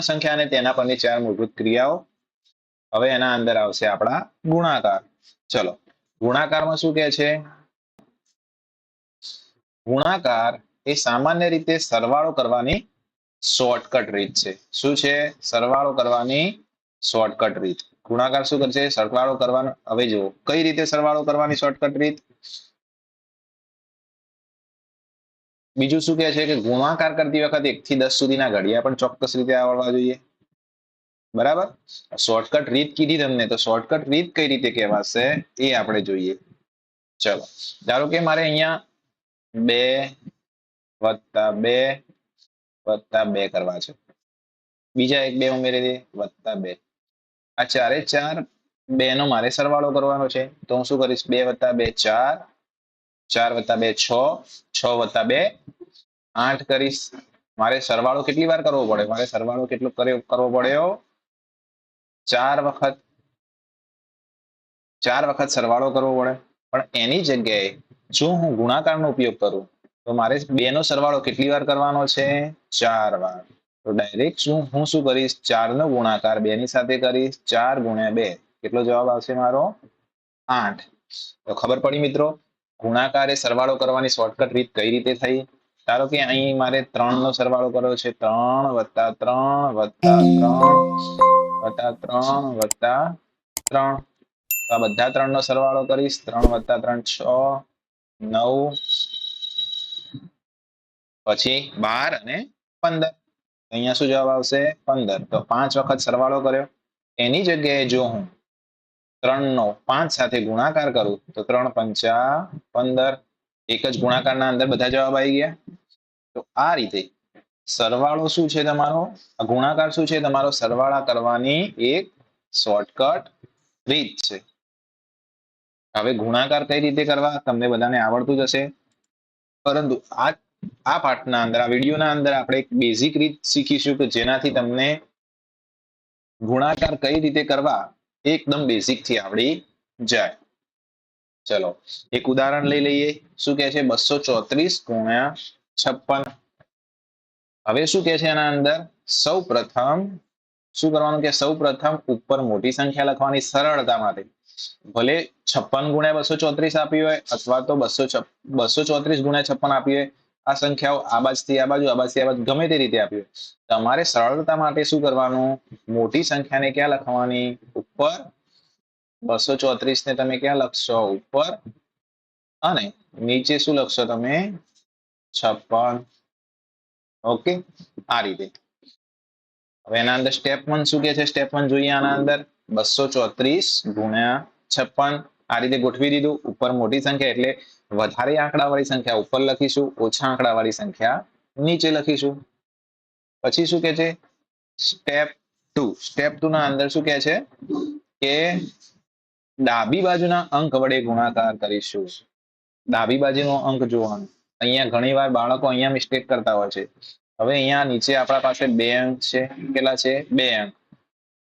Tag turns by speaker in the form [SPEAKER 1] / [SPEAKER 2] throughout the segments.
[SPEAKER 1] પૂર્ણ સંખ્યા અને તેના પરની ચાર મૂળભૂત ક્રિયાઓ હવે એના અંદર આવશે આપણા ગુણાકાર. ચલો, ગુણાકારમાં શું કહે છે? ગુણાકાર એ સામાન્ય રીતે સરવાળો કરવાની શોર્ટકટ રીત છે. શું છે? સરવાળો કરવાની શોર્ટકટ રીત. ગુણાકાર શું કરશે? સરવાળો કરવાનો, હવે જુઓ, કઈ રીતે સરવાળો કરવાની શોર્ટકટ રીત? બીજું શું કહે છે કે ગુણાકાર કરતી વખતે એક થી દસ સુધીના ઘડિયા પણ ચોક્કસ રીતે આવડવા જોઈએ. બરાબર? શોર્ટકટ રીત કીધી તમને તો શોર્ટકટ રીત કઈ રીતે કહેવાશે એ આપણે જોઈએ. ચલો, ધારો કે મારે અહીંયા બે વત્તા બે વત્તા બે કરવા છે. બીજા એક બે ઉમેરી દે, વત્તા બે. આ ચારે ચાર બે નો મારે સરવાળો કરવાનો છે. તો હું શું કરીશ? બે વત્તા બે ચાર ચાર વત્તા બે, છ છ વત્તા બે, આઠ કરીશ. મારે સરવાળો કેટલી વાર કરવો પડે? મારે સરવાળો કેટલો કરવો પડ્યો? ચાર વખત ચાર વખત સરવાળો કરવો પડે. પણ એની જગ્યાએ જો હું ગુણાકારનો ઉપયોગ કરું, તો મારે બે નો સરવાળો કેટલી વાર કરવાનો છે? ચાર વાર. તો ડાયરેક્ટ શું, હું શું કરીશ? ચાર નો ગુણાકાર બે ની સાથે કરીશ. ચાર ગુણ્યા બે. કેટલો જવાબ આવશે મારો? આઠ. તો ખબર પડી મિત્રો? ગુણાકાર સરવાળો કરવાની શોર્ટકટ રીત કઈ રીતે થઈ? ધારો કે અહીં મારે ત્રણ નો સરવાળો કર્યો છે. ત્રણ વત્તા ત્રણ વત્તા ત્રણ વત્તા ત્રણ વત્તા ત્રણ. આ બધા ત્રણ નો સરવાળો કરીશ. ત્રણ વત્તા ત્રણ છ, નવ, પછી બાર અને પંદર. અહીંયા શું જવાબ આવશે? પંદર. તો પાંચ વખત સરવાળો કર્યો. એની જગ્યાએ જો હું ત્રણ નો પાંચ સાથે ગુણાકાર કરું, તો ત્રણ પંચા પંદર, એક જ ગુણાકારના અંદર બધા જવાબ આવી ગયા. તો આ રીતે સરવાળો શું છે તમારો? ગુણાકાર શું છે? તમારો સરવાળા કરવાની એક શોર્ટકટ રીત છે. હવે ગુણાકાર કઈ રીતે કરવા? તમને બધાને આવડતું જ હશે. પરંતુ આ આ પાઠના અંદર, આ વિડીયોના અંદર આપણે એક બેઝિક રીત શીખીશું કે જેનાથી તમને ગુણાકાર કઈ રીતે કરવા એકદમ બેઝિકથી આવડી જાય. ચલો, એક ઉદાહરણ લઈ લઈએ. શું કહે છે? બસો ચોત્રીસ ગુણ્યા છપ્પન. હવે શું કહે છે એના અંદર? સૌ પ્રથમ, શું કરવાનું કે સૌ પ્રથમ ઉપર મોટી સંખ્યા લખવાની સરળતા માટે. ભલે છપ્પન ગુણ્યા બસો ચોત્રીસ આપી હોય અથવા તો બસો બસો ચોત્રીસ ગુણ્યા છપ્પન આપી હોય આ સંખ્યાઓ આ બાજુથી આ બાજુ આ બાજુથી આ બાજુ ગમે તે રીતે આપી તમારે સરળતા માટે શું કરવાનું? મોટી સંખ્યાને ક્યાં લખવાની? ઉપર બસો ચોત્રીસ ને તમે ક્યાં લખશો? ઉપર. અને નીચે શું લખશો તમે? છપ્પન. ઓકે? આ રીતે. હવે એના અંદર સ્ટેપ વન શું કે છે? સ્ટેપ વન જોઈએ આના અંદર. બસો ચોત્રીસ ગુણ્યા છપ્પન. આ રીતે ગોઠવી દીધું. ઉપર મોટી સંખ્યા એટલે વધારે આંકડાવાળી સંખ્યા ઉપર લખીશું, ઓછા આંકડાવાળી સંખ્યા નીચે લખીશું. પછી શું કે છે? સ્ટેપ ટુ સ્ટેપ ટુ ના અંદર શું કે છે? કે ડાબી બાજુના અંક વડે ગુણાકાર કરીશું. ડાબી બાજુનો અંક જોવાનો. અહીંયા ઘણી વાર બાળકો અહીંયા મિસ્ટેક કરતા હોય છે. હવે અહીંયા નીચે આપણા પાસે બે અંક છે. કેટલા છે? બે અંક.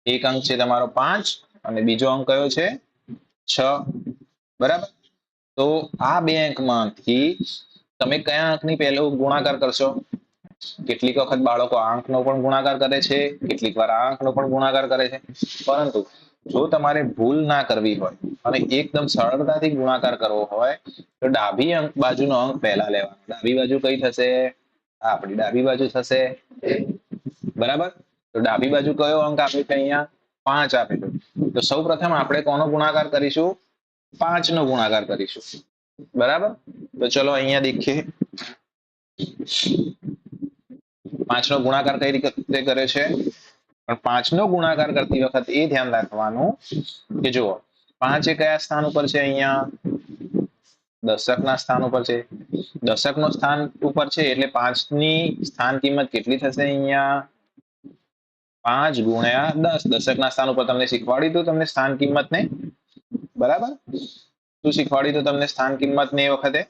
[SPEAKER 1] એક અંક છે તમારો પાંચ અને બીજો અંક કયો છે? છ. બરાબર? તો આ બે અંકમાંથી તમે કયા અંકની પહેલો ગુણાકાર કરશો? કેટલીક વખત બાળકો આ પણ ગુણાકાર કરે છે, કેટલીક વાર આ પણ ગુણાકાર કરે છે. પરંતુ જો તમારે ભૂલ ના કરવી હોય અને એકદમ સરળતાથી ગુણાકાર કરવો હોય, તો ડાબી અંક બાજુનો અંક પહેલા લેવાનો. ડાબી બાજુ કઈ થશે? આપણી ડાબી બાજુ થશે. બરાબર? તો ડાબી બાજુ કયો અંક આપ્યો છે અહીંયા? પાંચ આપેલો તો સૌ પ્રથમ આપણે કોનો ગુણાકાર કરીશું? પાંચ નો ગુણાકાર કરીશું. બરાબર? તો ચલો અહીંયા દેખીએ. પાંચ નો ગુણાકાર કઈ રીતે કરે છે? પણ પાંચ નો ગુણાકાર કરતી વખત એ ધ્યાન રાખવાનું કે જુઓ, પાંચ એ કયા સ્થાન ઉપર છે અહીંયા? દશક ના સ્થાન ઉપર છે. દશક નો સ્થાન ઉપર છે એટલે પાંચની સ્થાન કિંમત કેટલી થશે અહીંયા? પાંચ ગુણ્યા દસ. દશક ના સ્થાન ઉપર તમને શીખવાડી દઉં તમને સ્થાન કિંમત ને બરાબર? શું શીખવાડી તો તમને સ્થાન કિંમત ને એ વખતે.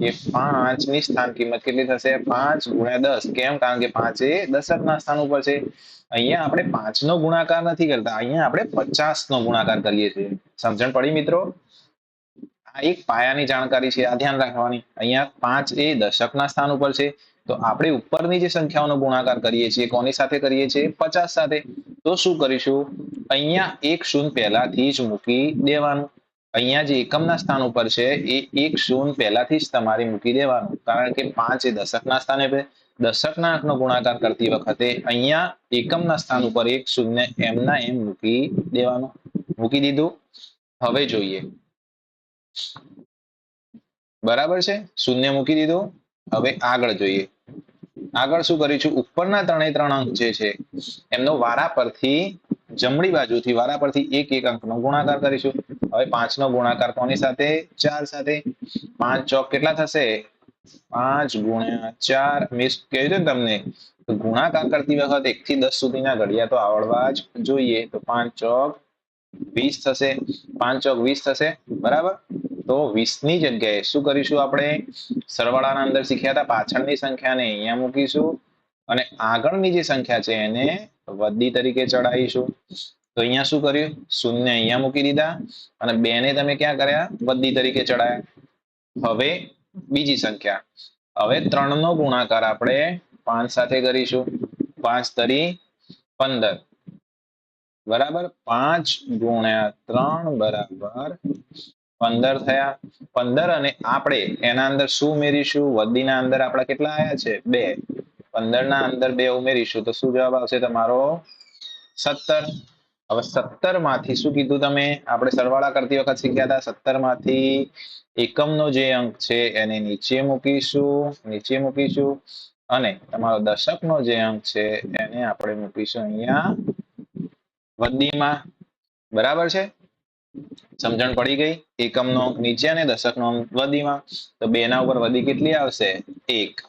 [SPEAKER 1] કે પાંચની સ્થાન કિંમત કેટલી થશે? પાંચ ગુણ્યા દસ. કેમ? કારણ કે પાંચ એ દશક ના સ્થાન ઉપર છે. અહીંયા આપણે પાંચ નો ગુણાકાર નથી કરતા. અહીંયા આપણે પચાસ નો ગુણાકાર કરીએ છીએ. સમજણ પડી મિત્રો? આ એક પાયાની જાણકારી છે. આ ધ્યાન રાખવાની. અહીંયા પાંચ એ દશક ના સ્થાન ઉપર છે. તો આપણે ઉપરની જે સંખ્યાઓનો ગુણાકાર કરીએ છીએ, કોની સાથે કરીએ છીએ? પચાસ સાથે. તો શું કરીશું? અહીંયા એક શૂન્ય પહેલાથી જ મૂકી દેવાનું. અહીંયા જે એકમના સ્થાન ઉપર છે, એ એક શૂન્ય પહેલાથી જ તમારે મૂકી દેવાનું. કારણ કે પાંચ એ દશકના સ્થાને દશકના અંકનો ગુણાકાર કરતી વખતે અહીંયા એકમના સ્થાન ઉપર એક શૂન્ય એમના એમ મૂકી દેવાનું. મૂકી દીધું. હવે જોઈએ. બરાબર છે? શૂન્ય મૂકી દીધું. હવે આગળ જોઈએ. આગળ શું કરીશું ઉપરના ત્રણે ત્રણ અંક જે છે, એમનો વારા પરથી જમણી બાજુથી, વારા પરથી એક એક અંકનો ગુણાકાર કરીશું. હવે પાંચ નો ગુણાકાર કોની સાથે? ચાર સાથે. પાંચ ચોક કેટલા થશે? પાંચ ગુણ્યા ચાર. મેં કહ્યું છે તમને ગુણાકાર કરતી વખત એક થી દસ સુધીના ઘડિયા તો આવડવા જ જોઈએ. તો પાંચ ચોક વીસ થશે, પાંચ ચોક વીસ થશે, બરાબર? તો વીસની જગ્યાએ શું કરીશું આપણે? સરવાળાના અંદર શીખ્યા હતા પાછળની સંખ્યાને અહીંયા મૂકીશું અને આગળની જે સંખ્યા છે એને વદ્દી તરીકે ચડાવીશું તો અહીંયા શું કર્યું? શૂન્ય અહીંયા મૂકી દીધા અને બે ને તમે ક્યાં કર્યા? વદ્દી તરીકે ચડાયા હવે બીજી સંખ્યા. હવે ત્રણ નો ગુણાકાર આપણે પાંચ સાથે કરીશું. પાંચ તરી પંદર. બરાબર? પાંચ ગુણ્યા ત્રણ બરાબર પંદર થયા. પંદર અને આપણે એના અંદર શું ઉમેરીશું? વધીના અંદર આપણા કેટલા આવ્યા છે? બે. પંદર ના અંદર બે ઉમેરીશું. તો શું જવાબ આવશે તમારો? સત્તર. હવે સત્તરમાંથી શું કીધું તમે? આપણે સરવાળા કરતી વખત શીખ્યા હતા. સત્તરમાંથી એકમનો જે અંક છે એને નીચે મૂકીશું. નીચે મૂકીશું. અને તમારો દશકનો જે અંક છે એને આપણે મૂકીશું અહીંયા. વધીમાં બરાબર છે? સમજણ પડી ગઈ? એકમનો અંક નીચે અને દશકનો અંક વધીમાં તો બે ના ઉપર વધી કેટલી આવશે? એક.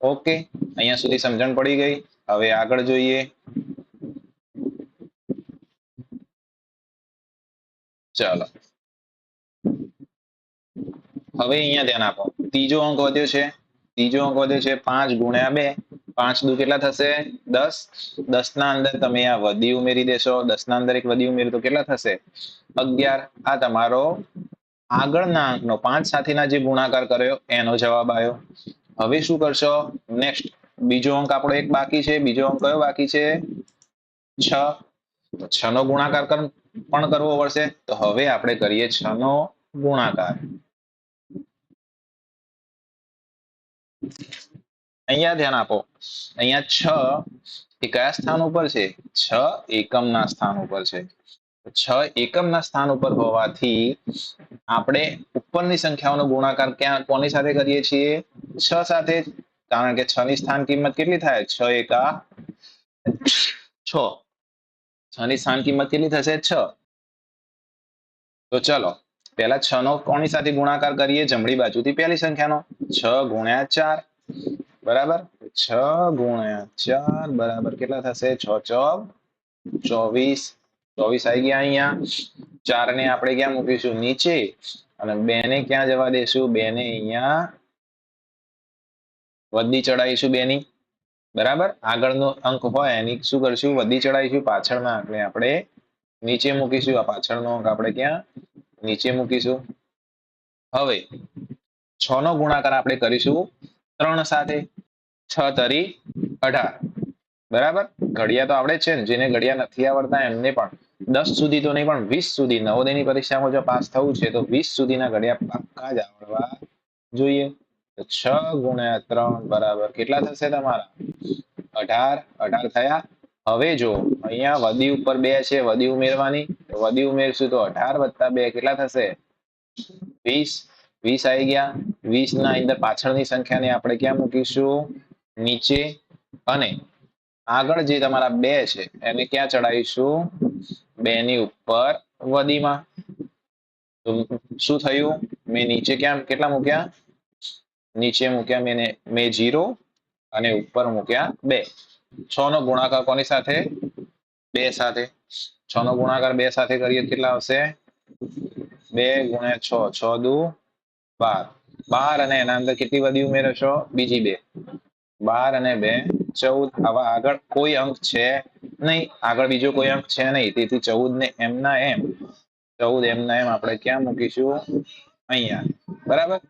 [SPEAKER 1] ઓકે, અહીંયા સુધી સમજણ પડી ગઈ. હવે આગળ જોઈએ. ચાલો. હવે અહીંયા ધ્યાન આપો. ત્રીજો અંક વધ્યો છે. ત્રીજો અંક વધ્યો છે પાંચ ગુણ્યા બે. પાંચ દુ કેટલા થશે? દસ? દસ ના અંદર તમે આ વધી ઉમેરી દેશો. દસ ના અંદર એક વધી ઉમેરી, તો કેટલા થશે? અગિયાર. આ તમારો આગળના અંકનો પાંચ સાથેના જે ગુણાકાર કર્યો, એનો જવાબ આવ્યો. હવે શું કરશો? નેક્સ્ટ બીજો અંક આપણો એક બાકી છે. બીજો અંક કયો બાકી છે? છ. છ નો ગુણાકાર પણ કરવો પડશે. તો હવે આપણે કરીએ છ નો ગુણાકાર. અહીંયા ધ્યાન આપો. અહીંયા છ એ કયા સ્થાન ઉપર છે? છ એકમના સ્થાન ઉપર છે. છ એકમના સ્થાન ઉપર હોવાથી આપણે ઉપરની સંખ્યાઓનો ગુણાકાર ક્યાં, કોની સાથે કરીએ છીએ? છ સાથે, કારણ કે છ ની સ્થાન કિંમત કેટલી થાય? છ એકા છ. છ ની સ્થાન કિંમત કેટલી થશે? છ. તો ચલો, પહેલા છ નો કોની સાથે ગુણાકાર કરીએ? જમણી બાજુથી પહેલી સંખ્યાનો. છ ગુણ્યા ચાર. બરાબર? છ ગુણ્યા ચાર બરાબર કેટલા થશે? છ ચોવીસ. ચોવીસ આવી ગયા અહીંયા. ચાર ને આપણે ક્યાં મૂકીશું? નીચે. અને બે ને ક્યાં જવા દેશું? બે ને અહીંયા વધી ચડાવીશું બે ની બરાબર? આગળનો અંક હોય એની શું કરશું? વધી ચડાવીશું. પાછળના આંકને આપણે નીચે મૂકીશું. આ પાછળનો અંક આપણે ક્યાં? નીચે મૂકીશું. હવે છ નો ગુણાકાર આપણે કરીશું. ત્રણ સાથે છ તરી અઢાર. બરાબર? ઘડિયા તો આવડે છે ને. જેને ઘડિયા નથી આવડતા એમને પણ દસ સુધી તો નહીં, પણ વીસ સુધી. નવોદયની પરીક્ષામાં જો પાસ થવું છે, તો વીસ સુધીના ઘડિયા પાક્કા જ આવડવા જોઈએ. તો છ ગુણ્યા ત્રણ બરાબર કેટલા થશે તમારા? અઢાર. અઢાર થયા. હવે જો અહીંયા વધી ઉપર બે છે વધી ઉમેરવાની. વધી ઉમેરશું તો અઢાર વત્તા બે કેટલા થશે? વીસ. વીસ આવી ગયા. વીસ ના અંદર પાછળની સંખ્યાને આપણે ક્યાં મૂકીશું? નીચે. અને આગળ જે તમારા બે છે, એને ક્યાં ચડાવીશું બે ની ઉપર વધીમાં. તો શું થયું? મેં નીચે ક્યાં કેટલા મૂક્યા? નીચે મૂક્યા મેં મેં જીરો અને ઉપર મૂક્યા બે. છ નો ગુણાકાર કોની સાથે? બે સાથે. છ નો ગુણાકાર બે સાથે કરીએ કેટલા આવશે? બે ગુણ્યા છ. છ દુ બાર. બાર અને એના અંદર કેટલી બધી ઉમેરશો બીજી બે. બાર અને બે. ચૌદ. આવા આગળ કોઈ અંક છે નહીં. આગળ બીજો કોઈ અંક છે નહીં. તેથી ચૌદ ને એમના એમ. ચૌદ એમના એમ આપણે ક્યાં મૂકીશું? અહીંયા. બરાબર?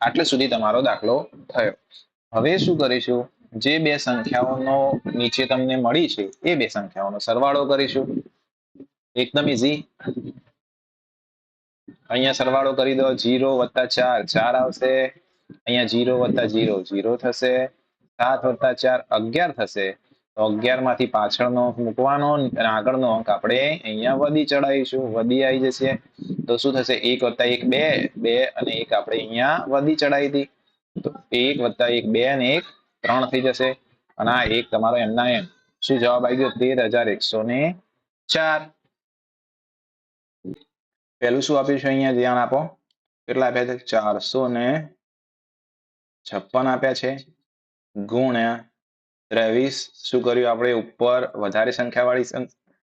[SPEAKER 1] આટલે સુધી તમારો દાખલો થયો. હવે શું કરીશું? જે બે સંખ્યાઓનો નીચે તમને મળી છે, એ બે સંખ્યાઓનો સરવાળો કરીશું. એકદમ ઇઝી અહીંયા સરવાળો કરી દો, જીરો વત્તા ચાર. ચાર આવશે, અહીંયા જીરો વત્તા જીરો. જીરો થશે, સાત વત્તા ચાર, અગિયાર થશે. તો અગિયારમાંથી પાછળનો મૂકવાનો આગળનો અંક આપણે અહીંયા વધી ચડાવીશું. વધી આવી જશે. તો શું થશે? એક વત્તા એક બે બે અને એક આપણે અહીંયા વધી ચડાવી હતી તો એક વત્તા એક બે અને એક ત્રણ થઈ જશે. અને આ એક તમારો એમના એમ. શું જવાબ આવી ગયો? તેર હજાર એકસો ને ચાર. પહેલું શું આપ્યું છે અહીંયા? ધ્યાન આપો. કેટલા આપ્યા છે? ચારસો ને છપ્પન આપ્યા છે. ગુણ્યા ત્રેવીસ. શું કર્યું આપણે? ઉપર વધારે સંખ્યાવાળી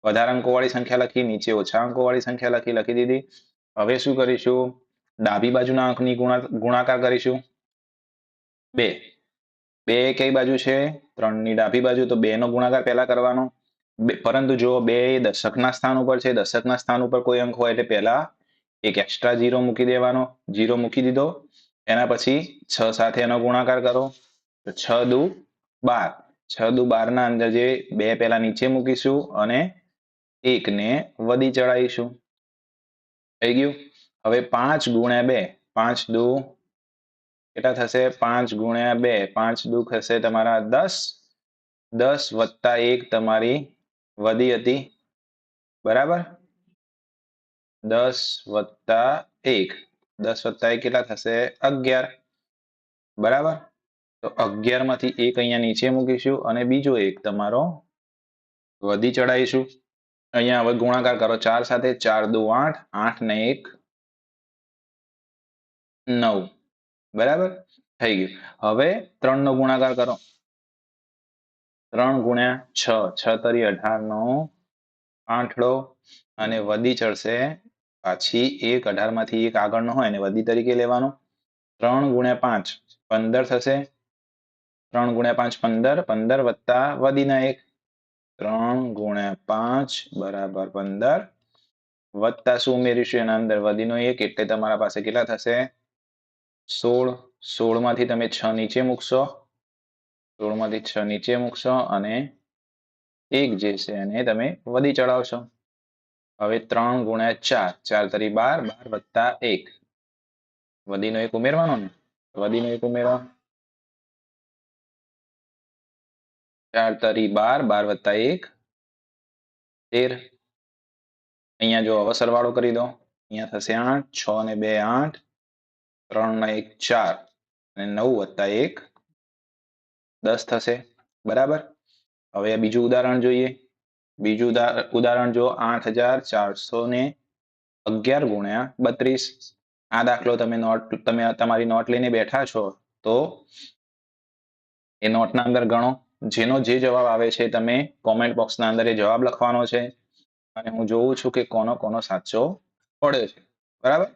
[SPEAKER 1] વધારે અંકો વાળી સંખ્યા લખી, નીચે ઓછા અંકો વાળી સંખ્યા લખી લખી દીધી. હવે શું કરીશું? ડાબી બાજુના અંકની ગુણા, ગુણાકાર કરીશું. બે. બે કઈ બાજુ છે? ત્રણની ડાબી બાજુ. તો બે નો ગુણાકાર પહેલા કરવાનો. પરંતુ જો બે દશકના સ્થાન ઉપર છે, દશકના સ્થાન ઉપર કોઈ અંક હોય, એટલે પહેલા એક એક્સ્ટ્રા જીરો મૂકી દેવાનો જીરો મૂકી દીધો, એના પછી છ સાથે એનો ગુણાકાર કરો, તો છ દુ બાર. છ દુ બાર ના અંદર જે બે પહેલા નીચે મૂકીશું અને એકને વધી ચડાવીશું. થઈ ગયું? હવે પાંચ ગુણ્યા બે, પાંચ દુ કેટલા થશે? પાંચ ગુણ્યા બે, પાંચ દુ થશે તમારા દસ. દસ વત્તા એક તમારી વધી હતી. બરાબર? દસ વત્તા એક. દસ વત્તા એક કેટલા થશે? અગિયાર. બરાબર? તો અગિયારમાંથી એક અહીંયા નીચે મૂકીશું અને બીજો એક તમારો વધી ચડાવીશું અહીંયા હવે ગુણાકાર કરો. ચાર સાથે ચાર દુ આઠ. આઠ ને એક. નવ. બરાબર? થઈ ગયું. હવે ત્રણ નો ગુણાકાર કરો. ત્રણ ગુણ્યા છ. છ તરી અઢાર નો આઠડો અને વધી ચડશે પાછી એક અઢારમાંથી એક આગળનો હોય અને વધી તરીકે લેવાનો. ત્રણ ગુણ્યા પાંચ પંદર થશે. ત્રણ ગુણ્યા પાંચ પંદર પંદર વત્તા વધીના એક. ત્રણ ગુણ્યા પાંચ બરાબર પંદર. વત્તા શું ઉમેરીશું? એના અંદર વધીનો એક એટલે તમારા પાસે કેટલા થશે? સોળ. સોળમાંથી તમે છ નીચે મૂકશો. સોળમાંથી છ, નીચે મૂકશો અને એક જે છે એને તમે વધી ચડાવશો. હવે ત્રણ ગુણ્યા ચાર ચાર તરી બાર બાર વત્તા એક. વધીનો એક ઉમેરવાનો ને? વધીનો એક ઉમેરવા ચાર તરી બાર બાર વત્તા એક. તેર. અહીંયા જો અવસરવાળો સરવાળો કરી દો. અહીંયા થશે આઠ, છ ને બે આઠ, ત્રણ ને એક ચાર, અને નવ વત્તા એક. દસ થશે. બરાબર? હવે બીજું ઉદાહરણ જોઈએ. બીજું ઉદાહરણ જો આઠ હજાર ચારસો ને અગિયાર ગુણ્યા બત્રીસ. આ દાખલો તમે નોટ, તમે તમારી નોટ લઈને બેઠા છો, તો એ નોટના અંદર ગણો. જેનો જે જવાબ આવે છે તમે કોમેન્ટ બોક્સના અંદર એ જવાબ લખવાનો છે. અને હું જોઉં છું કે કોનો કોનો સાચો પડ્યો છે. બરાબર?